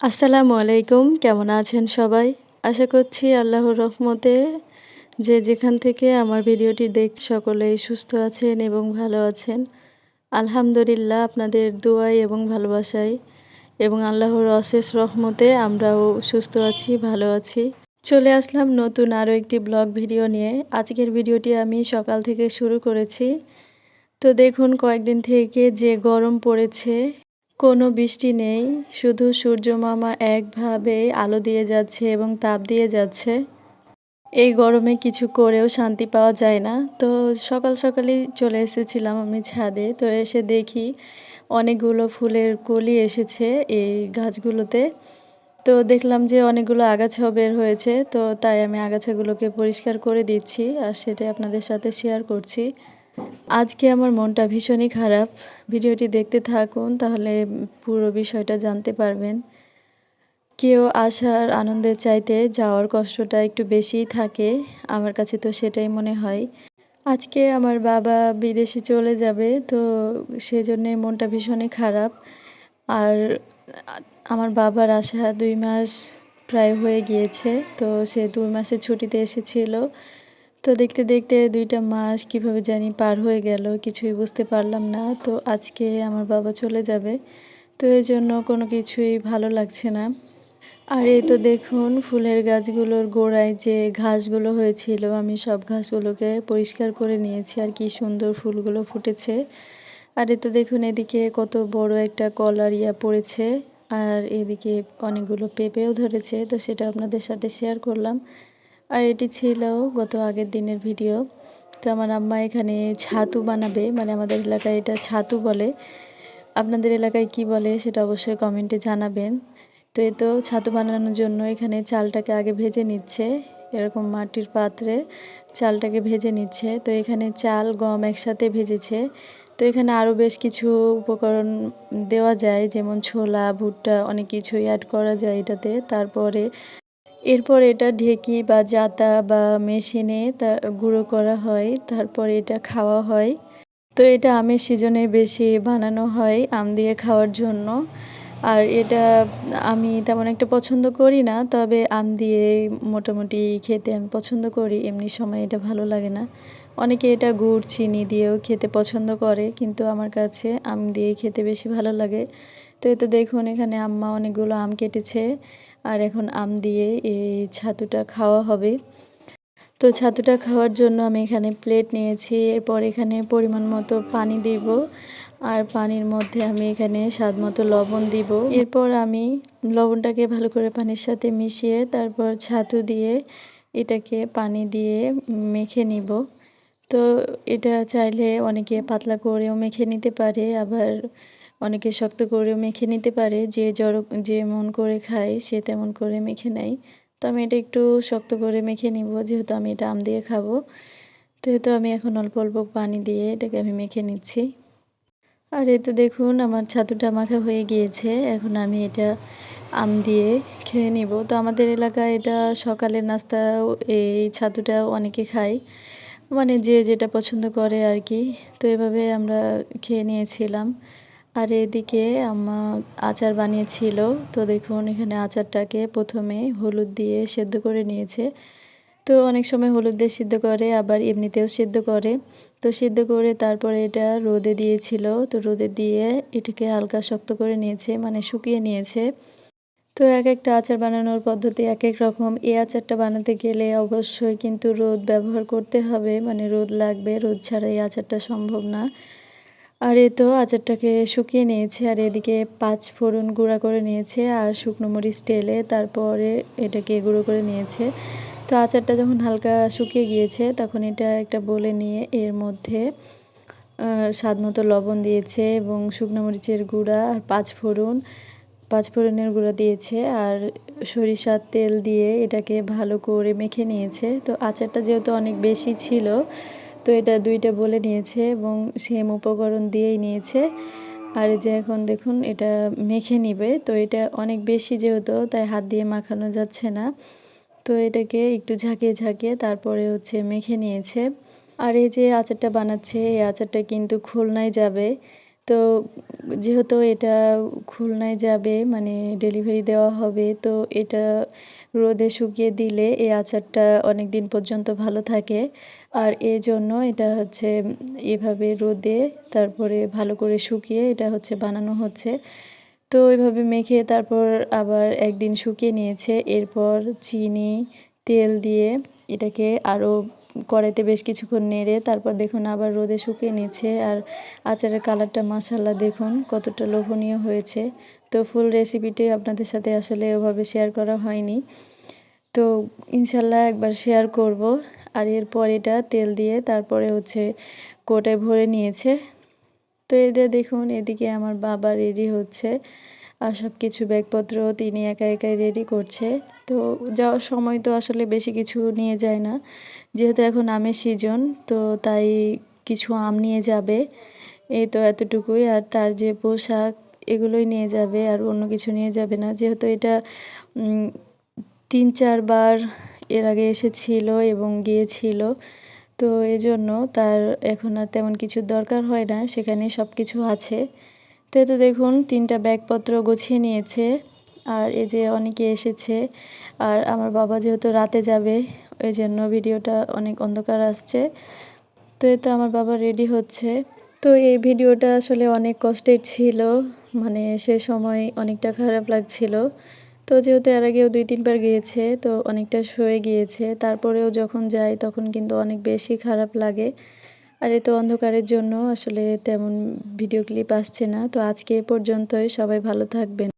আসসালামু আলাইকুম, কেমন আছেন সবাই? আশা করছি আল্লাহর রহমতে যে যেখান থেকে আমার ভিডিওটি দেখ, সকলেই সুস্থ আছেন এবং ভালো আছেন। আলহামদুলিল্লাহ, আপনাদের দোয়াই এবং ভালোবাসাই এবং আল্লাহর অশেষ রহমতে আমরাও সুস্থ আছি, ভালো আছি। চলে আসলাম নতুন আরও একটি ব্লগ ভিডিও নিয়ে। আজকের ভিডিওটি আমি সকাল থেকে শুরু করেছি। তো দেখুন, কয়েকদিন থেকে যে গরম পড়েছে কোনো বৃষ্টি নেই, শুধু সূর্য মামা একভাবে আলো দিয়ে যাচ্ছে এবং তাপ দিয়ে যাচ্ছে। এই গরমে কিছু করেও শান্তি পাওয়া যায় না। তো সকাল সকালই চলে এসেছিলাম আমি ছাদে, তো এসে দেখি অনেকগুলো ফুলের কলি এসেছে এই গাছগুলোতে। তো দেখলাম যে অনেকগুলো আগাছাও বের হয়েছে, তো তাই আমি আগাছাগুলোকে পরিষ্কার করে দিচ্ছি আর সেটাই আপনাদের সাথে শেয়ার করছি। আজকে আমার মনটা ভীষণই খারাপ। ভিডিওটি দেখতে থাকুন, তাহলে পুরো বিষয়টা জানতে পারবেন। কেউ আসার আনন্দের চাইতে যাওয়ার কষ্টটা একটু বেশিই থাকে, আমার কাছে তো সেটাই মনে হয়। আজকে আমার বাবা বিদেশে চলে যাবে, তো সেজন্যে মনটা ভীষণই খারাপ। আর আমার বাবার আসা দুই মাস প্রায় হয়ে গিয়েছে, তো সে দুই মাসের ছুটিতে এসেছিল। তো দেখতে দেখতে দুইটা মাস কীভাবে জানি পার হয়ে গেল, কিছুই বুঝতে পারলাম না। তো আজকে আমার বাবা চলে যাবে, তো এই জন্য কোনো কিছুই ভালো লাগছে না। আর এই তো দেখুন, ফুলের গাছগুলোর গোড়ায় যে ঘাসগুলো হয়েছিল, আমি সব ঘাসগুলোকে পরিষ্কার করে নিয়েছি, আর কি সুন্দর ফুলগুলো ফুটেছে। আর এই তো দেখুন, এদিকে কত বড় একটা কলার ইয়া পড়েছে, আর এদিকে অনেকগুলো পেঁপেও ধরেছে, তো সেটা আপনাদের সাথে শেয়ার করলাম। আর এটি ছিল গত আগের দিনের ভিডিও। তো আমার আম্মা এখানে ছাতু বানাবে মানে আমাদের এলাকায় এটা ছাতু বলে। আপনাদের এলাকায় কি বলে সেটা অবশ্যই কমেন্টে জানাবেন। তো এ তো ছাতু বানানোর জন্য এখানে চালটাকে আগে ভেজে নিচ্ছে, এরকম মাটির পাত্রে চালটাকে ভেজে নিচ্ছে। তো এখানে চাল, গম একসাথে ভেজেছে। তো এখানে আরও বেশ কিছু উপকরণ দেওয়া যায়, যেমন ছোলা, ভুট্টা, অনেক কিছুই অ্যাড করা যায় এটাতে। তারপরে এরপর এটা ঢেকি বা জাতা বা মেশিনে তা গুঁড়ো করা হয়, তারপর এটা খাওয়া হয়। তো এটা আমের সিজনে বেশি বানানো হয় আম দিয়ে খাওয়ার জন্য। আর এটা আমি তেমন একটা পছন্দ করি না, তবে আম দিয়ে মোটামুটি খেতে আমি পছন্দ করি, এমনি সময় এটা ভালো লাগে না। অনেকে এটা গুড়, চিনি দিয়েও খেতে পছন্দ করে, কিন্তু আমার কাছে আম দিয়ে খেতে বেশি ভালো লাগে। তো এতে দেখুন, এখানে আম্মা অনেকগুলো আম কেটেছে আর এখন আম দিয়ে এই ছাতুটা খাওয়া হবে। তো ছাতুটা খাওয়ার জন্য আমি এখানে প্লেট নিয়েছি, এরপর এখানে পরিমাণ মতো পানি দিব আর পানির মধ্যে আমি এখানে স্বাদ মতো লবণ দিব। এরপর আমি লবণটাকে ভালো করে পানির সাথে মিশিয়ে তারপর ছাতু দিয়ে এটাকে পানি দিয়ে মেখে নিব। তো এটা চাইলে অনেকে পাতলা করেও মেখে নিতে পারে, আবার অনেকে শক্ত করেও মেখে নিতে পারে, যে জড় যেমন করে খায় সে তেমন করে মেখে নেয়। তো আমি এটা একটু শক্ত করে মেখে নিব, যেহেতু আমি এটা আম দিয়ে খাব। তো এতো আমি এখন অল্প অল্প পানি দিয়ে এটাকে আমি মেখে নিচ্ছি। আর এ তো দেখুন, আমার ছাতুটা মাখা হয়ে গিয়েছে। এখন আমি এটা আম দিয়ে খেয়ে নিব। তো আমাদের এলাকায় এটা সকালের নাস্তা এই ছাতুটা অনেকে খায়। মানে যে যেটা পছন্দ করে আর কি। তো এভাবে আমরা খেয়ে নিয়েছিলাম। আর এদিকে আমা আচার বানিয়েছিল। তো দেখুন, এখানে আচারটাকে প্রথমে হলুদ দিয়ে সেদ্ধ করে নিয়েছে। তো অনেক সময় হলুদ দিয়ে সিদ্ধ করে, আবার এমনিতেও সিদ্ধ করে। তো সিদ্ধ করে তারপরে এটা রোদে দিয়েছিল। তো রোদে দিয়ে এটাকে হালকা শক্ত করে নিয়েছে মানে শুকিয়ে নিয়েছে। তো এক একটা আচার বানানোর পদ্ধতি এক এক রকম। এই আচারটা বানাতে গেলে অবশ্যই কিন্তু রোদ ব্যবহার করতে হবে। মানে রোদ লাগবে, রোদ ছাড়া এই আচারটা সম্ভব না। আর এ তো আচারটাকে শুকিয়ে নিয়েছে, আর এদিকে পাঁচ ফোড়ন গুঁড়া করে নিয়েছে আর শুকনো মরিচ তেলে তারপরে এটাকে গুঁড়ো করে নিয়েছে। তো আচারটা যখন হালকা শুকিয়ে গিয়েছে, তখন এটা একটা বলে নিয়ে এর মধ্যে স্বাদ মতো লবণ দিয়েছে এবং শুকনো মরিচের গুঁড়া আর পাঁচ ফোড়ন, পাঁচ ফোড়নের গুঁড়া দিয়েছে আর সরিষার তেল দিয়ে এটাকে ভালো করে মেখে নিয়েছে। তো আচারটা যেহেতু অনেক বেশি ছিল তো এটা দুইটা বলে নিয়েছে এবং সেম উপকরণ দিয়েই নিয়েছে। আর যে এখন দেখুন, এটা মেখে নিবে। তো এটা অনেক বেশি যেহেতু, তাই হাত দিয়ে মাখানো যাচ্ছে না। তো এটাকে একটু ঝাঁকিয়ে ঝাঁকিয়ে তারপরে হচ্ছে মেখে নিয়েছে। আর এই যে আচারটা বানাচ্ছে, এই আচারটা কিন্তু খুলনায় যাবে। তো যেহেতু এটা খুলনায় যাবে মানে ডেলিভারি দেওয়া হবে, তো এটা রোদে শুকিয়ে দিলে এই আচারটা অনেক দিন পর্যন্ত ভালো থাকে। আর এই জন্য এটা হচ্ছে এভাবে রোদে, তারপরে ভালো করে শুকিয়ে এটা হচ্ছে বানানো হচ্ছে। তো ওইভাবে মেখে তারপর আবার একদিন শুকিয়ে নিয়েছে। এরপর চিনি, তেল দিয়ে এটাকে আরও কড়াইতে বেশ কিছুক্ষণ নেড়ে তারপর দেখুন আবার রোদে শুকিয়ে নিচ্ছে আর আচারের কালারটা মাসাল্লা দেখুন কতটা লোভনীয় হয়েছে। তো ফুল রেসিপিটি আপনাদের সাথে আসলে ওভাবে শেয়ার করা হয়নি। তো ইনশাল্লাহ একবার শেয়ার করব আর এরপর এটা তেল দিয়ে তারপরে হচ্ছে কোটায় ভরে নিয়েছে। তো এদের দেখুন এদিকে আমার বাবা রেডি হচ্ছে। আর সব কিছু ব্যাগপত্র তিনি একা একাই রেডি করছে। তো যাওয়ার সময় তো আসলে বেশি কিছু নিয়ে যায় না। যেহেতু এখন আমের সিজন তো তাই কিছু আম নিয়ে যাবে। এই তো এতটুকুই। আর তার যে পোশাক, এগুলোই নিয়ে যাবে। আর অন্য কিছু নিয়ে যাবে না। যেহেতু এটা তিন চারবার এর আগে এসেছিল এবং গিয়েছিল। তো এজন্য তার এখন আর তেমন কিছুর দরকার হয় না। সেখানে সব কিছু আছে। তো তো দেখুন, তিনটা ব্যাগপত্র গুছিয়ে নিয়েছে। আর এই যে অনেকে এসেছে, আর আমার বাবা যেহেতু রাতে যাবে ওই জন্য ভিডিওটা অনেক অন্ধকার আসছে। তো এই তো আমার বাবা রেডি হচ্ছে। তো এই ভিডিওটা আসলে অনেক কষ্টের ছিল মানে সে সময় অনেকটা খারাপ লাগছিল। তো যেহেতু এর আগেও দুই, তিনবার গিয়েছে, তো অনেকটা সয়ে গিয়েছে। তারপরেও যখন যাই তখন কিন্তু অনেক বেশি খারাপ লাগে। আর এত অন্ধকারের জন্য আসলে তেমন ভিডিও ক্লিপ আসছে না। তো আজকে এ পর্যন্তই। সবাই ভালো থাকবেন।